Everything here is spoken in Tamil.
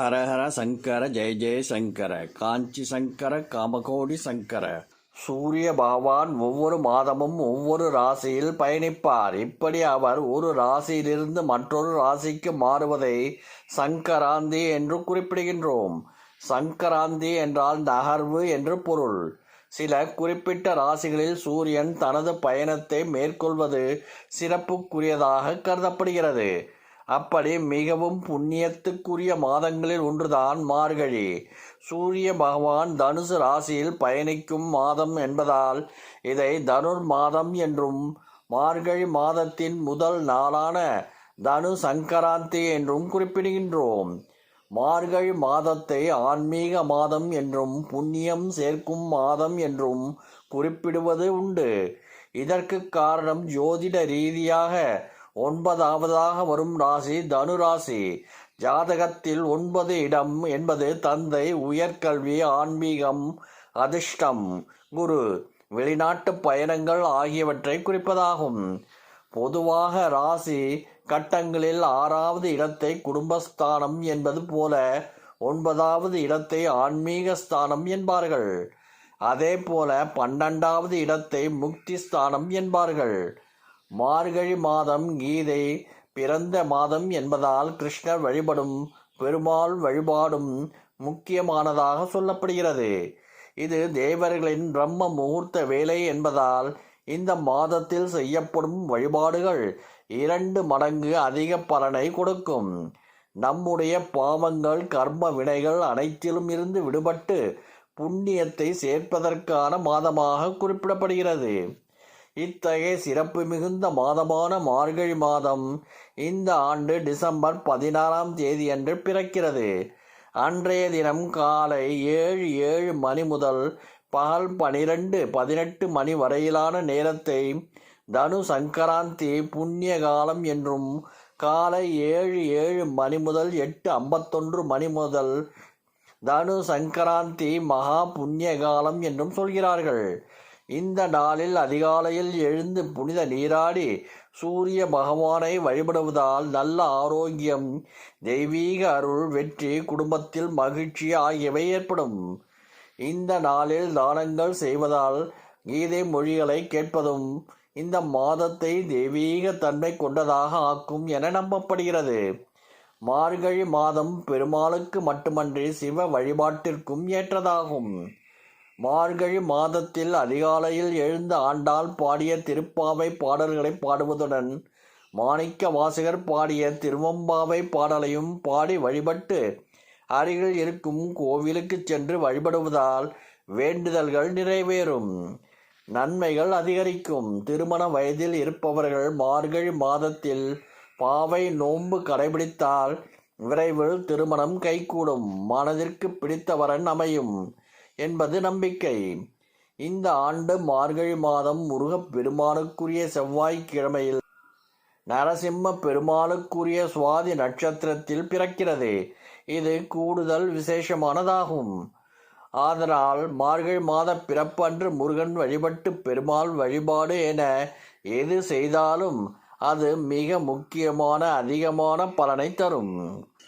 ஹரஹர சங்கர ஜெய ஜெய சங்கர காஞ்சி சங்கர காமகோடி சங்கர. சூரிய பகவான் ஒவ்வொரு மாதமும் ஒவ்வொரு ராசியில் பயணிப்பார். இப்படி அவர் ஒரு ராசியிலிருந்து மற்றொரு ராசிக்கு மாறுவதை சங்கராந்தி என்று குறிப்பிடுகின்றோம். சங்கராந்தி என்றால் நகர்வு என்று பொருள். சில குறிப்பிட்ட ராசிகளில் சூரியன் தனது பயணத்தை மேற்கொள்வது சிறப்புக்குரியதாக கருதப்படுகிறது. அப்படி மிகவும் புண்ணியத்துக்குரிய மாதங்களில் ஒன்றுதான் மார்கழி. சூரிய பகவான் தனுசு ராசியில் பயணிக்கும் மாதம் என்பதால் இதை தனுர் மாதம் என்றும் மார்கழி மாதத்தின் முதல் நாளான தனு சங்கராந்தி என்றும் குறிப்பிடுகின்றோம். மார்கழி மாதத்தை ஆன்மீக மாதம் என்றும் புண்ணியம் சேர்க்கும் மாதம் என்றும் குறிப்பிடுவது உண்டு. இதற்கு காரணம் ஜோதிட ரீதியாக ஒன்பதாவதாக வரும் ராசி தனு ராசி ஜாதகத்தில் ஒன்பது இடம் என்பது தந்தை உயர்கல்வி ஆன்மீகம் அதிர்ஷ்டம் குரு வெளிநாட்டு பயணங்கள் ஆகியவற்றை குறிப்பதாகும். பொதுவாக ராசி கட்டங்களில் ஆறாவது இடத்தை குடும்பஸ்தானம் என்பது போல ஒன்பதாவது இடத்தை ஆன்மீக ஸ்தானம் என்பார்கள். அதே போல பன்னெண்டாவது இடத்தை முக்தி ஸ்தானம் என்பார்கள். மார்கழி மாதம் கீதை பிறந்த மாதம் என்பதால் கிருஷ்ணர் வழிபடும் பெருமாள் வழிபாடும் முக்கியமானதாக சொல்லப்படுகிறது. இது தேவர்களின் பிரம்ம முகூர்த்த வேலை என்பதால் இந்த மாதத்தில் செய்யப்படும் வழிபாடுகள் இரண்டு மடங்கு அதிக பலனை கொடுக்கும். நம்முடைய பாவங்கள் கர்ம வினைகள் அனைத்திலும் இருந்து விடுபட்டு புண்ணியத்தை சேர்ப்பதற்கான மாதமாக குறிப்பிடப்படுகிறது. இத்தகைய சிறப்பு மிகுந்த மாதமான மார்கழி மாதம் இந்த ஆண்டு டிசம்பர் பதினாறாம் தேதியன்று பிறக்கிறது. அன்றைய தினம் காலை ஏழு ஏழு மணி முதல் பகல் பனிரெண்டு பதினெட்டு மணி வரையிலான நேரத்தை தனு சங்கராந்தி புண்ணிய காலம் என்றும் காலை ஏழு ஏழு மணி முதல் எட்டு ஐம்பத்தொன்று மணி முதல் தனு சங்கராந்தி மகா புண்ணிய காலம் என்றும் சொல்கிறார்கள். இந்த நாளில் அதிகாலையில் எழுந்து புனித நீராடி சூரிய பகவானை வழிபடுவதால் நல்ல ஆரோக்கியம் தெய்வீக அருள் வெற்றி குடும்பத்தில் மகிழ்ச்சி ஆகியவை ஏற்படும். இந்த நாளில் தானங்கள் செய்வதால் கீதை மொழிகளை கேட்பதும் இந்த மாதத்தை தெய்வீக தன்மை கொண்டதாக ஆக்கும் என நம்பப்படுகிறது. மார்கழி மாதம் பெருமாளுக்கு மட்டுமன்றி சிவ வழிபாட்டிற்கும் ஏற்றதாகும். மார்கழி மாதத்தில் அதிகாலையில் எழுந்த ஆண்டாள் பாடிய திருப்பாவை பாடல்களை பாடுவதுடன் மாணிக்க வாசகர் பாடிய திருவம்பாவை பாடலையும் பாடி வழிபட்டு அருகில் இருக்கும் கோவிலுக்கு சென்று வழிபடுவதால் வேண்டுதல்கள் நிறைவேறும். நன்மைகள் அதிகரிக்கும். திருமண வயதில் இருப்பவர்கள் மார்கழி மாதத்தில் பாவை நோன்பு கடைபிடித்தால் விரைவில் திருமணம் கைகூடும். மனதிற்கு பிடித்தவரன் அமையும். என்பது நம்பிக்கை. இந்த ஆண்டு மார்கழி மாதம் முருகப் பெருமானுக்குரிய செவ்வாய்க்கிழமையில் நரசிம்ம பெருமாளுக்குரிய சுவாதி நட்சத்திரத்தில் பிறக்கிறது. இது கூடுதல் விசேஷமானதாகும். ஆதலால் மார்கழி மாத பிறப்பன்று முருகன் வழிபட்டு பெருமாள் வழிபாடு என எது செய்தாலும் அது மிக முக்கியமான அதிகமான பலனை தரும்.